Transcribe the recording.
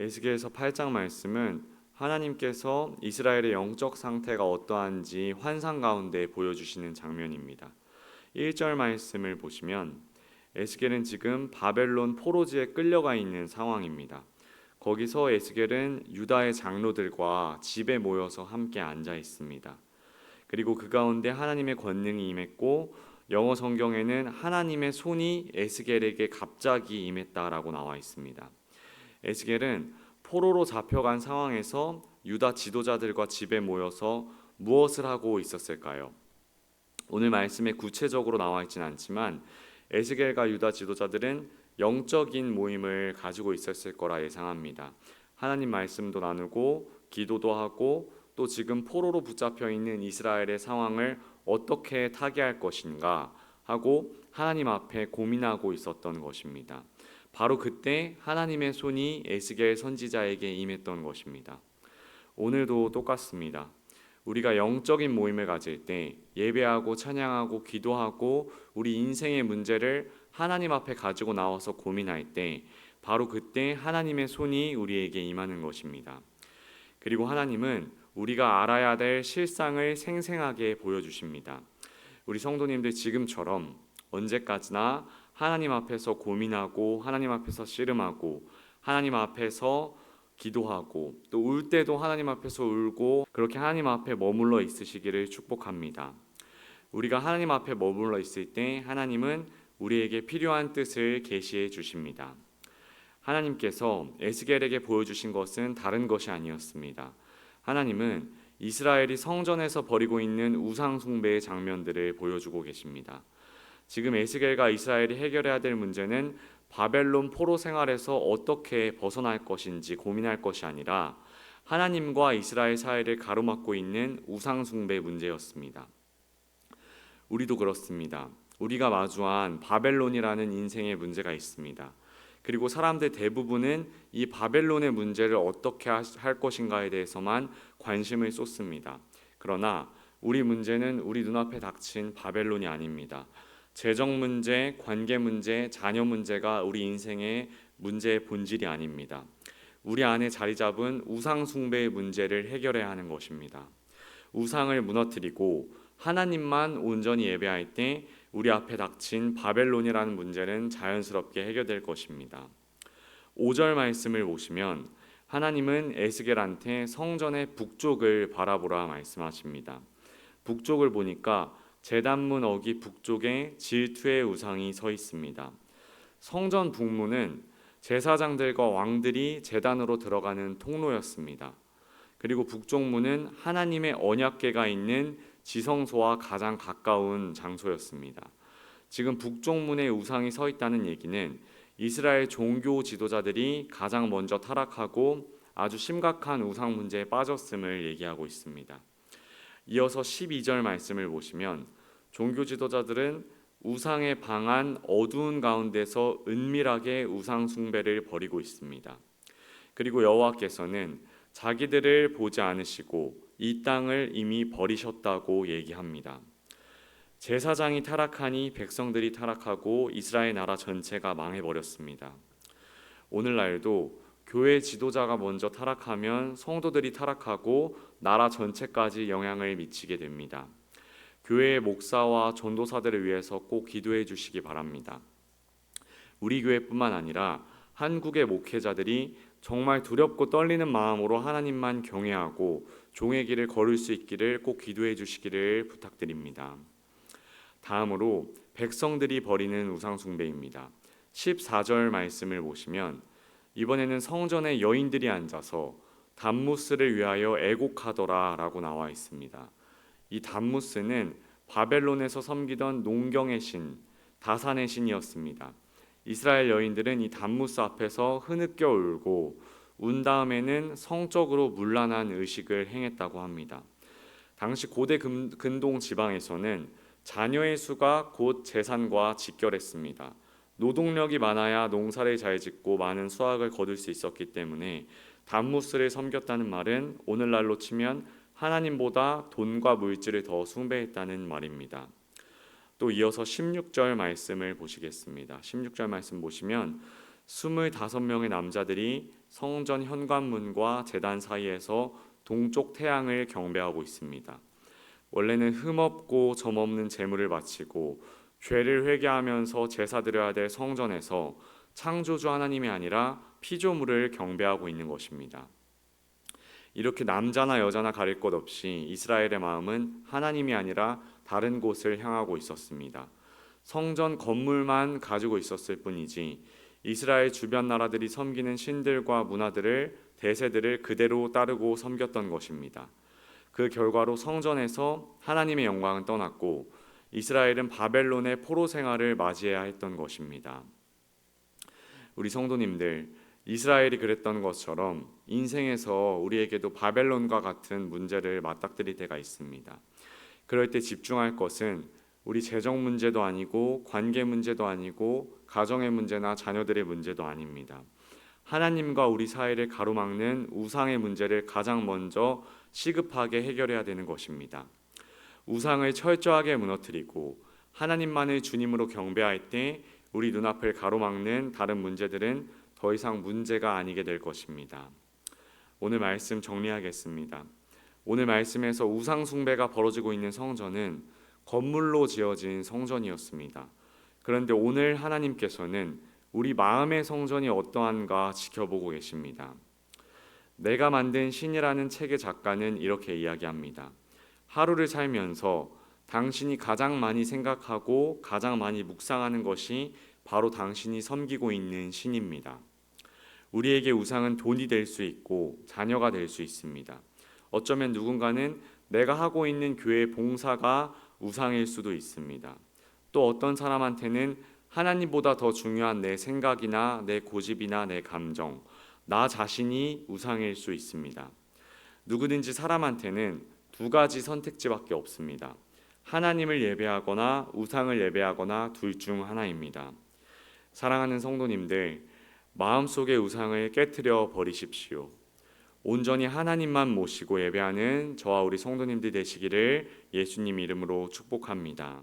에스겔서 8장 말씀은 하나님께서 이스라엘의 영적 상태가 어떠한지 환상 가운데 보여주시는 장면입니다. 1절 말씀을 보시면 에스겔은 지금 바벨론 포로지에 끌려가 있는 상황입니다. 거기서 에스겔은 유다의 장로들과 집에 모여서 함께 앉아 있습니다. 그리고 그 가운데 하나님의 권능이 임했고 영어 성경에는 하나님의 손이 에스겔에게 갑자기 임했다라고 나와 있습니다. 에스겔은 포로로 잡혀간 상황에서 유다 지도자들과 집에 모여서 무엇을 하고 있었을까요? 오늘 말씀에 구체적으로 나와 있진 않지만 에스겔과 유다 지도자들은 영적인 모임을 가지고 있었을 거라 예상합니다. 하나님 말씀도 나누고 기도도 하고 또 지금 포로로 붙잡혀 있는 이스라엘의 상황을 어떻게 타개할 것인가 하고 하나님 앞에 고민하고 있었던 것입니다. 바로 그때 하나님의 손이 에스겔 선지자에게 임했던 것입니다. 오늘도 똑같습니다. 우리가 영적인 모임을 가질 때 예배하고 찬양하고 기도하고 우리 인생의 문제를 하나님 앞에 가지고 나와서 고민할 때 바로 그때 하나님의 손이 우리에게 임하는 것입니다. 그리고 하나님은 우리가 알아야 될 실상을 생생하게 보여주십니다. 우리 성도님들 지금처럼 언제까지나 하나님 앞에서 고민하고 하나님 앞에서 씨름하고 하나님 앞에서 기도하고 또 울 때도 하나님 앞에서 울고 그렇게 하나님 앞에 머물러 있으시기를 축복합니다. 우리가 하나님 앞에 머물러 있을 때 하나님은 우리에게 필요한 뜻을 계시해 주십니다. 하나님께서 에스겔에게 보여주신 것은 다른 것이 아니었습니다. 하나님은 이스라엘이 성전에서 벌이고 있는 우상 숭배의 장면들을 보여주고 계십니다. 지금 에스겔과 이스라엘이 해결해야 될 문제는 바벨론 포로 생활에서 어떻게 벗어날 것인지 고민할 것이 아니라 하나님과 이스라엘 사이를 가로막고 있는 우상 숭배 문제였습니다. 우리도 그렇습니다. 우리가 마주한 바벨론이라는 인생의 문제가 있습니다. 그리고 사람들 대부분은 이 바벨론의 문제를 어떻게 할 것인가에 대해서만 관심을 쏟습니다. 그러나 우리 문제는 우리 눈앞에 닥친 바벨론이 아닙니다. 재정 문제, 관계 문제, 자녀 문제가 우리 인생의 문제의 본질이 아닙니다. 우리 안에 자리 잡은 우상 숭배의 문제를 해결해야 하는 것입니다. 우상을 무너뜨리고 하나님만 온전히 예배할 때 우리 앞에 닥친 바벨론이라는 문제는 자연스럽게 해결될 것입니다. 5절 말씀을 보시면 하나님은 에스겔한테 성전의 북쪽을 바라보라 말씀하십니다. 북쪽을 보니까 제단문 어기 북쪽에 질투의 우상이 서 있습니다. 성전 북문은 제사장들과 왕들이 제단으로 들어가는 통로였습니다. 그리고 북쪽 문은 하나님의 언약궤가 있는 지성소와 가장 가까운 장소였습니다. 지금 북쪽 문에 우상이 서 있다는 얘기는 이스라엘 종교 지도자들이 가장 먼저 타락하고 아주 심각한 우상 문제에 빠졌음을 얘기하고 있습니다. 이어서 12절 말씀을 보시면 종교 지도자들은 우상에 방한 어두운 가운데서 은밀하게 우상 숭배를 벌이고 있습니다. 그리고 여호와께서는 자기들을 보지 않으시고 이 땅을 이미 버리셨다고 얘기합니다. 제사장이 타락하니 백성들이 타락하고 이스라엘 나라 전체가 망해버렸습니다. 오늘날도 교회 지도자가 먼저 타락하면 성도들이 타락하고 나라 전체까지 영향을 미치게 됩니다. 교회의 목사와 전도사들을 위해서 꼭 기도해 주시기 바랍니다. 우리 교회뿐만 아니라 한국의 목회자들이 정말 두렵고 떨리는 마음으로 하나님만 경외하고 종의 길을 걸을 수 있기를 꼭 기도해 주시기를 부탁드립니다. 다음으로 백성들이 벌이는 우상 숭배입니다. 14절 말씀을 보시면 이번에는 성전에 여인들이 앉아서 담무스를 위하여 애곡하더라라고 나와 있습니다. 이 담무스는 바벨론에서 섬기던 농경의 신, 다산의 신이었습니다. 이스라엘 여인들은 이 담무스 앞에서 흐느껴 울고 운 다음에는 성적으로 문란한 의식을 행했다고 합니다. 당시 고대 근동 지방에서는 자녀의 수가 곧 재산과 직결했습니다. 노동력이 많아야 농사를 잘 짓고 많은 수확을 거둘 수 있었기 때문에 담무스를 섬겼다는 말은 오늘날로 치면 하나님보다 돈과 물질을 더 숭배했다는 말입니다. 또 이어서 16절 말씀을 보시겠습니다. 16절 말씀 보시면 25명의 남자들이 성전 현관문과 제단 사이에서 동쪽 태양을 경배하고 있습니다. 원래는 흠없고 점없는 제물을 바치고 죄를 회개하면서 제사 드려야 될 성전에서 창조주 하나님이 아니라 피조물을 경배하고 있는 것입니다. 이렇게 남자나 여자나 가릴 것 없이 이스라엘의 마음은 하나님이 아니라 다른 곳을 향하고 있었습니다. 성전 건물만 가지고 있었을 뿐이지 이스라엘 주변 나라들이 섬기는 신들과 문화들을 대세들을 그대로 따르고 섬겼던 것입니다. 그 결과로 성전에서 하나님의 영광은 떠났고 이스라엘은 바벨론의 포로 생활을 맞이해야 했던 것입니다. 우리 성도님들, 이스라엘이 그랬던 것처럼 인생에서 우리에게도 바벨론과 같은 문제를 맞닥뜨릴 때가 있습니다. 그럴 때 집중할 것은 우리 재정 문제도 아니고 관계 문제도 아니고 가정의 문제나 자녀들의 문제도 아닙니다. 하나님과 우리 사이를 가로막는 우상의 문제를 가장 먼저 시급하게 해결해야 되는 것입니다. 우상을 철저하게 무너뜨리고 하나님만을 주님으로 경배할 때 우리 눈앞을 가로막는 다른 문제들은 더 이상 문제가 아니게 될 것입니다. 오늘 말씀 정리하겠습니다. 오늘 말씀에서 우상 숭배가 벌어지고 있는 성전은 건물로 지어진 성전이었습니다. 그런데 오늘 하나님께서는 우리 마음의 성전이 어떠한가 지켜보고 계십니다. 내가 만든 신이라는 책의 작가는 이렇게 이야기합니다. 하루를 살면서 당신이 가장 많이 생각하고 가장 많이 묵상하는 것이 바로 당신이 섬기고 있는 신입니다. 우리에게 우상은 돈이 될 수 있고 자녀가 될 수 있습니다. 어쩌면 누군가는 내가 하고 있는 교회 봉사가 우상일 수도 있습니다. 또 어떤 사람한테는 하나님보다 더 중요한 내 생각이나 내 고집이나 내 감정, 나 자신이 우상일 수 있습니다. 누구든지 사람한테는 두 가지 선택지밖에 없습니다. 하나님을 예배하거나 우상을 예배하거나 둘 중 하나입니다. 사랑하는 성도님들, 마음속의 우상을 깨뜨려 버리십시오. 온전히 하나님만 모시고 예배하는 저와 우리 성도님들 되시기를 예수님 이름으로 축복합니다.